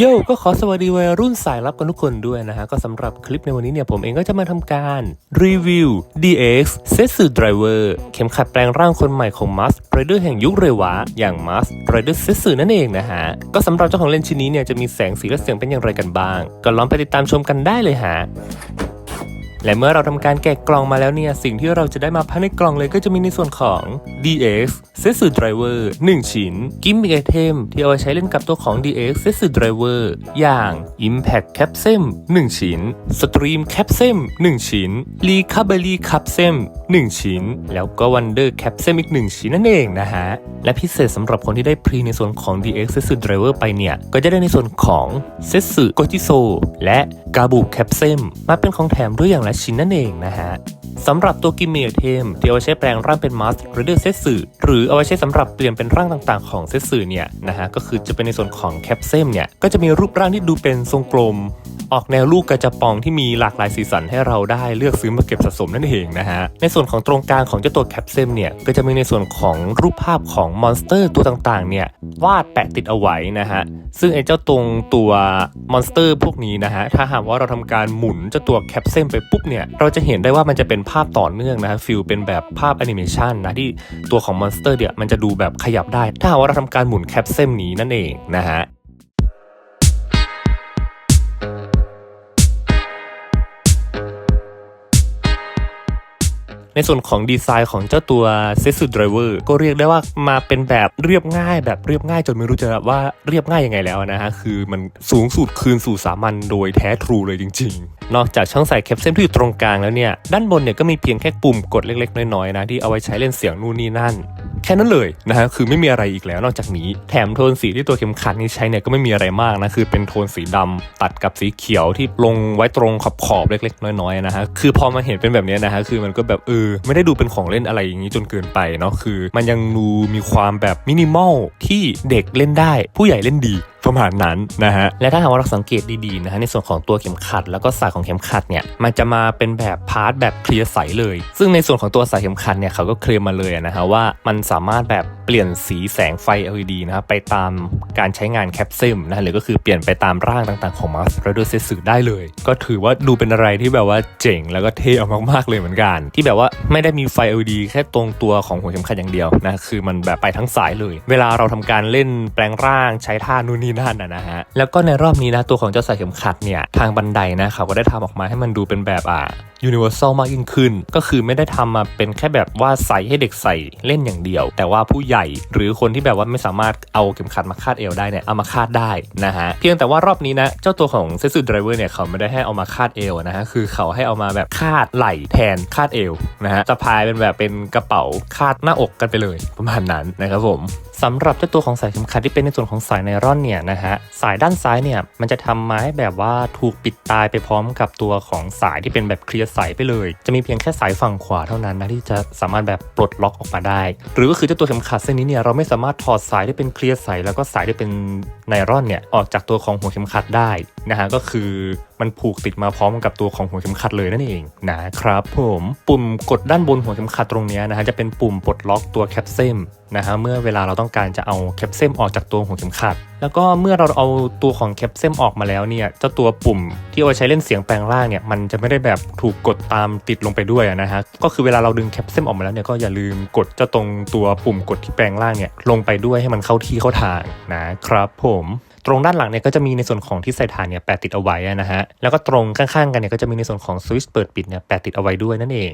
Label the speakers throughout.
Speaker 1: โย่ก็ขอสวัสดีวัยรุ่นสายลับกันทุกคนด้วยนะฮะ ก็สำหรับคลิปในวันนี้เนี่ยผมเองก็จะมาทำการ รีวิว DX s e t s u Driver เข็มขัดแปลงร่างคนใหม่ของ m a s r i d e r แห่งยุคเรวะ อย่าง m a s r i d e r s e t s u นั่นเองนะฮะ ก็สำหรับเจ้าของเลนส์ชิ้นนี้เนี่ยจะมีแสงสีและเสียงเป็นอย่างไรกันบ้าง ก็ลองไปติดตามชมกันได้เลยฮะ และเมื่อเราทำการแกะกล่องมาแล้วเนี่ย สิ่งที่เราจะได้มาภายในกล่องเลยก็จะมีในส่วนของ DX s e t s u Driver 1ชิ้น Gimmick Item ที่เอาไว้ใช้เล่นกับตัวของ DX s e t s u Driver อย่าง Impact Capsem 1 ชิ้น Stream Capsem 1 ชิ้น Recovery Capsem 1 ชิ้น แล้วก็ Wonder Capsem อีก 1 ชิ้นนั่นเองนะฮะ และพิเศษสำหรับคนที่ได้พรีในส่วนของ DX s e t s u Driver ไปเนี่ย ก็จะได้ในส่วนของ s e t s u g o j i s o และ Gabu Capsem มาเป็นของแถมด้วยอย่างละชิ้นนั่นเองนะฮะสำหรับตัวกิมเมียเทมที่เอาไว้ใช้แปลงร่างเป็นมาสหรือเดอร์เซสึหรือเอาไว้ใช้สำหรับเปลี่ยนเป็นร่างต่างๆ ของเซสึเนี่ยนะฮะก็คือจะเป็นในส่วนของแคปเซมเนี่ยก็จะมีรูปร่างที่ดูเป็นทรงกลม ออกแนวลูกกระจะปองที่มีหลากหลายสีสันให้เราได้เลือกซื้อมาเก็บสะสมนั่นเองนะฮะ ในส่วนของตรงกลางของเจ้าตัวแคปเซมเนี่ยก็จะมีในส่วนของรูปภาพของมอนสเตอร์ตัวต่างๆ เนี่ยวาดแปะติดเอาไว้นะฮะ ซึ่งไอ้เจ้าตรงตัวมอนสเตอร์พวกนี้นะฮะ ถ้าหากว่าเราทำการหมุนเจ้าตัวแคปเซมไปปุ๊บเนี่ย เราจะเห็นได้ว่ามันจะเป็นภาพต่อเนื่องนะฮะฟิลเป็นแบบภาพแอนิเมชันนะที่ตัวของมอนสเตอร์เนี่ยมันจะดูแบบขยับได้ ถ้าหากว่าเราทำการหมุนแคปเซมนี้นั่นเองนะฮะ ในส่วนของดีไซน์ของเจ้าตัวเซสุดไดรเวอร์ก็เรียกได้ว่ามาเป็นแบบเรียบง่าย แบบเรียบง่ายจนไม่รู้จะว่าเรียบง่ายยังไงแล้วนะฮะคือมันสูงสุดคืนสู่สามัญโดยแท้ทรูเลยจริง ๆ นอกจากช่องใส่แคปเซนที่อยู่ตรงกลางแล้วเนี่ยด้านบนเนี่ยก็มีเพียงแค่ปุ่มกดเล็กๆ น้อยๆนะที่เอาไว้ใช้เล่นเสียงนู่นนี่นั่น ค่นั้นเลยนะฮะคือไม่มีอะไรอีกแล้วนอกจากนี้ แถมโทนสีที่ตัวเข็มขัดนี้ใช้เนี่ยก็ไม่มีอะไรมากนะคือเป็นโทนสีดำตัดกับสีเขียวที่ลงไว้ตรงขอบขอบๆเล็ก ๆ น้อยๆนะฮะคือพอมาเห็นเป็นแบบนี้นะฮะคือมันก็แบบเออไม่ได้ดูเป็นของเล่นอะไรอย่างนี้จนเกินไปเนาะคือ มันยังดูมีความแบบมินิมอลที่เด็กเล่นได้ ผู้ใหญ่เล่นดีประมาณนั้นนะฮะและถ้าหากว่าเราสังเกตดีๆนะฮะในส่วนของตัวเข็มขัด แล้วก็สายของเข็มขัดเนี่ยมันจะมาเป็นแบบพาร์ทแบบเคลียร์ใสเลย ซึ่งในส่วนของตัวสายเข็มขัดเนี่ยเขาก็เคลมมาเลยนะฮะว่ามันสาามารถแบบ เปลี่ยนสีแสงไฟ LED นะครับไปตามการใช้งานแคปซิมนะฮะหรือก็คือเปลี่ยนไปตามร่างต่างๆของมาสเตอร์เซสึได้เลย ก็ถือว่าดูเป็นอะไรที่แบบว่าเจ๋งแล้วก็เท่มากๆเลยเหมือนกัน ที่แบบว่าไม่ได้มีไฟ LED แค่ตรงตัวของหัวเข็มขัดอย่างเดียวนะคือมันแบบไปทั้งสายเลย เวลาเราทำการเล่นแปลงร่างใช้ท่านู่นนี่นั่นนะฮะแล้วก็ในรอบนี้นะตัวของเจ้าสายเข็มขัดเนี่ยทางบันไดนะเขาก็ได้ทำออกมาให้มันดูเป็นแบบอ่า universal มากยิ่งขึ้น ก็คือไม่ได้ทำมาเป็นแค่แบบว่าใส่ให้เด็กใส่เล่นอย่างเดียว แต่ว่าผู้ใหญหรือคนที่แบบว่าไม่สามารถเอาเข็มขัดมาคาดเอวได้เนี่ยเอามาคาดได้นะฮะเพียงแต่ว่ารอบนี้นะเจ้าตัวของเซซูดรเวอร์เนี่ยเขาไม่ได้ให้เอามาคาดเอวนะฮะคือเขาให้เอามาแบบคาดไหล่แทนคาดเอวนะฮะสะพายเป็นแบบเป็นกระเป๋าคาดหน้าอกกันไปเลยประมาณนั้นนะครับผมสำหรับเจ้าตัวของสายเข็มขัดที่เป็นในส่วนของสายไนร่อนเนี่ยนะฮะสายด้านซ้ายเนี่ยมันจะทำมาให้แบบว่าถูกปิดตายไปพร้อมกับตัวของสายที่เป็นแบบเคลียร์สายไปเลย จะมีเพียงแค่สายฝั่งขวาเท่านั้นนะที่จะสามารถแบบปลดล็อกออกมาได้ หรือก็คือเจ้าตัวเข็มขัดส้นนี้เนี่ยเราไม่สามารถถอดสายที่เป็นเคลียร์สายแล้วก็สายที่เป็นไนร่อนเนี่ยออกจากตัวของหัวเข็มขัดได้ นะฮะก็คือมันผูกติดมาพร้อมกับตัวของหัวเข็มขัดเลยนั่นเองนะครับผมปุ่มกดด้านบนหัวเข็มขัดตรงนี้นะฮะจะเป็นปุ่มปลดล็อกตัวแคปเซมนะฮะเมื่อเวลาเราต้องการจะเอาแคปเซมออกจากตัวหัวเข็มขัด แล้วก็เมื่อเราเอาตัวของแคปเซมออกมาแล้วเนี่ยเจ้าตัวปุ่มที่เอาใช้เล่นเสียงแปลงร่างเนี่ยมันจะไม่ได้แบบถูกกดตามติดลงไปด้วยนะฮะก็คือเวลาเราดึงแคปเซมออกมาแล้วเนี่ยก็อย่าลืมกดเจ้าตรงตัวปุ่มกดที่แปลงร่างเนี่ยลงไปด้วยให้มันเข้าที่เข้าทางนะครับผมตรงด้านหลังเนี่ยก็จะมีในส่วนของที่ใส่ถ่านเนี่ยแปะติดเอาไว้นะฮะแล้วก็ตรงข้างๆกันเนี่ยก็จะมีในส่วนของสวิตช์เปิดปิดเนี่ยแปะติดเอาไว้ด้วยนั่นเอง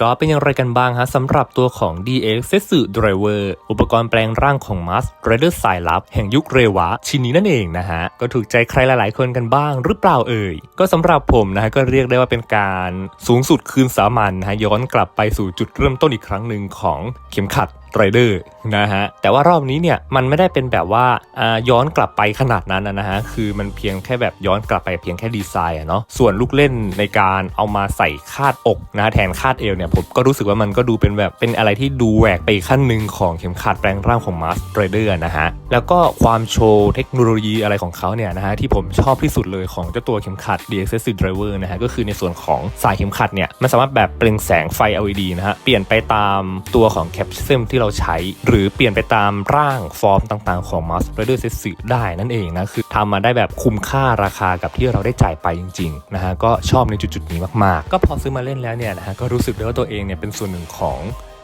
Speaker 1: ก็เป็นอย่างไรกันบ้างฮะสำหรับตัวของ DX s e s u Driver อุปกรณ์แปลงร่างของ m a s Rider สายลับ แห่งยุคเรวะ ชิ้นนี้นั่นเองนะฮะ ก็ถูกใจใครหลายๆคนกันบ้างหรือเปล่าเอ่ย ก็สำหรับผมนะฮะก็เรียกได้ว่าเป็นการสูงสุดคืนสามัญนะฮะย้อนกลับไปสู่จุดเริ่มต้นอีกครั้งหนึ่งของเข็มขัดไรเดอร์นะฮะแต่ว่ารอบนี้เนี่ยมันไม่ได้เป็นแบบว่าอ่าย้อนกลับไปขนาดนั้นนะฮะคือมันเพียงแค่แบบย้อนกลับไปเพียงแค่ดีไซน์อะเนาะส่วนลูกเล่นในการเอามาใส่คาดอกนะแทนคาดเอวเนี่ยผมก็รู้สึกว่ามันก็ดูเป็นแบบเป็นอะไรที่ดูแหวกไปขั้นหนึ่งของเข็มขัดแปลงร่างของมาสไรเดอร์นะฮะแล้วก็ความโชว์เทคโนโลยีอะไรของเขาเนี่ยนะฮะที่ผมชอบที่สุดเลยของเจ้าตัวเข็มขัด DXS Driver นะฮะก็คือในส่วนของสายเข็มขัดเนี่ยมันสามารถแบบเปล่งแสงไฟ LED นะฮะเปลี่ยนไปตามตัวของแคปซิมที่ที่เราใช้ หรือเปลี่ยนไปตามร่างฟอร์มต่างๆ ของ Mouse Rider s e t ได้นั่นเองนะ คือทำมาได้แบบคุ้มค่าราคากับที่เราได้จ่ายไปจริงๆนะฮะก็ชอบในจุดๆนี้มากๆ ก็พอซื้อมาเล่นแล้วเนี่ยนะฮะก็รู้สึกได้ว่าตัวเองเนี่ยเป็นส่วนหนึ่งของ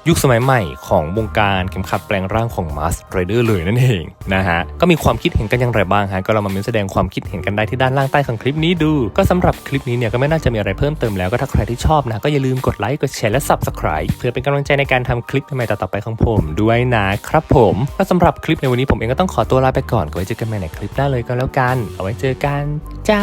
Speaker 1: ยุคสมัยใหม่ของวงการเข็มขัดแปลงร่างของ Mask Rider เลยนั่นเองนะฮะ ก็มีความคิดเห็นกันอย่างไรบ้างฮะ ก็เรามาเม้นแสดงความคิดเห็นกันได้ที่ด้านล่างใต้ของคลิปนี้ดู ก็สำหรับคลิปนี้เนี่ยก็ไม่น่าจะมีอะไรเพิ่มเติมแล้วก็ถ้าใครที่ชอบนะ ก็อย่าลืมกดไลค์กดแชร์และ Subscribe เพื่อเป็นกำลังใจในการทำคลิปใหม่ๆต่อๆไปของผมด้วยนะครับผมก็สำหรับคลิปในวันนี้ผมเองก็ต้องขอตัวลาไปก่อนก็ไว้เจอกันใหม่ในคลิปหน้าเลยก็แล้วกัน เอาไว้เจอกันจ้า